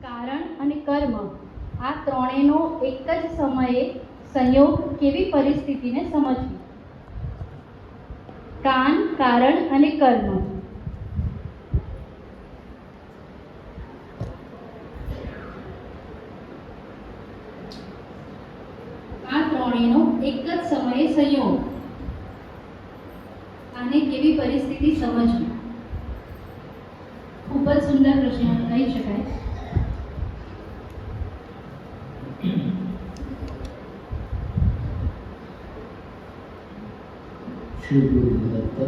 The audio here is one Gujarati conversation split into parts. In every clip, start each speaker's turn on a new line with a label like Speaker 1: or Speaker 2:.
Speaker 1: કારણ અને કર્મ આ ત્રણેયનો એક જ સમયે સંયોગ કેવી પરિસ્થિતિને સમજવી? કાન, કારણ અને કર્મ. આ ત્રણેયનો એક જ સમયે સંયોગ. આને કેવી પરિસ્થિતિ સમજવી? ખૂબ જ સુંદર પ્રશ્ન કહી શકાય.
Speaker 2: શ્રી ગુરુ દત્ત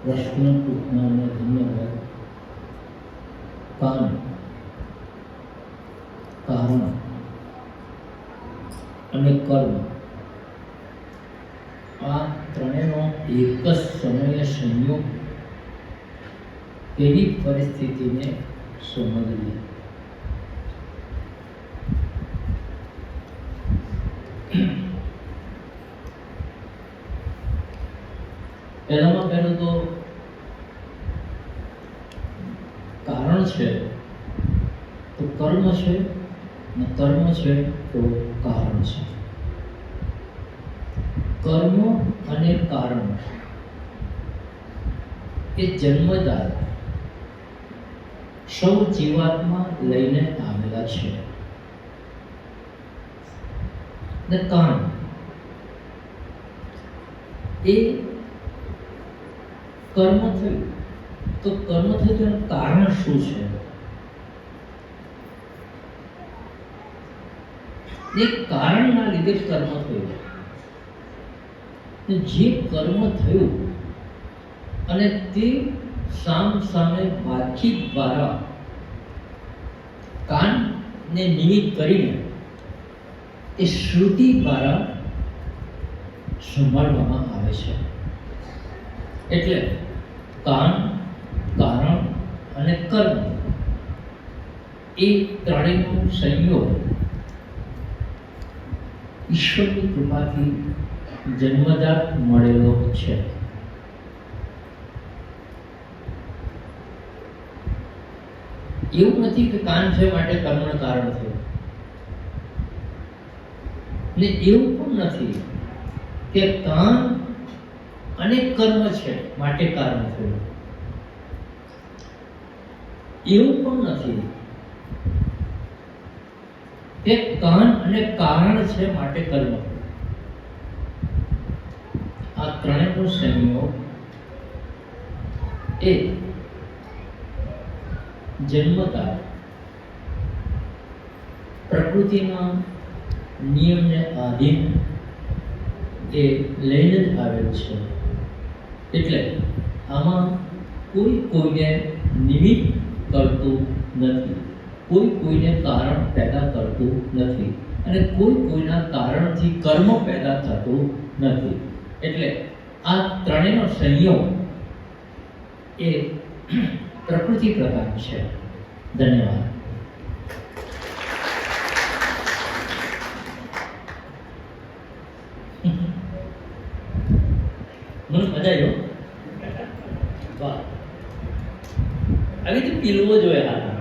Speaker 2: પ્રશ્ન પૂછનારને ધન્યવાદ કાન કારણ અને કર્મ આ ત્રણેયનો એક જ સમયે સંયોગ એવી પરિસ્થિતિને સમજવી પહેલામાં પહેલું તો કારણ છે, તો કર્મ છે ને કર્મ છે તો કારણ છે. કર્મ અને કારણ એ જન્મદાર સૌ જીવાત્મા લઈને આવેલા છે. ને કારણ એ કર્મ થયું? તો કર્મ થયું એનું કારણ શું છે? એ કારણના લીધે જ કર્મ થયું. જે કર્મ થયું અને તે સામ સામે વાતચીત દ્વારા કાનને નિમિત્ત કરીને એ શ્રુતિ દ્વારા સંભાળવામાં આવે છે. એટલે કાન, કારણ અને કર્મ. એ ત્રણેયનો સંયોગ ઈશ્વરની કૃપાથી જન્મજાત મળેલો છે. એવું નથી કે કાન છે માટે કર્મનું કારણ થયું ને એવું પણ નથી કે કાન અને કર્મ છે, માટે કારણ થયું એવું પણ નથી. કે કાન અને કારણ છે, માટે કર્મ. આ ત્રણેયનો સંયોગ એ જન્મતા પ્રકૃતિના નિયમને આધીન એ લઈને જ આવેલ છે. એટલે આમાં કોઈ કોઈને નિમિત્ત કરતું નથી. કોઈ કોઈને કારણ પેદા કરતું નથી અને કોઈ કોઈના કારણથી કર્મ પેદા થતું નથી. એટલે આ ત્રણેયનો સંયોગ એ પ્રકૃતિ પ્રકાર છે. ધન્યવાદ. વાહ. આવી રીતે પીલવો જોઈએ હા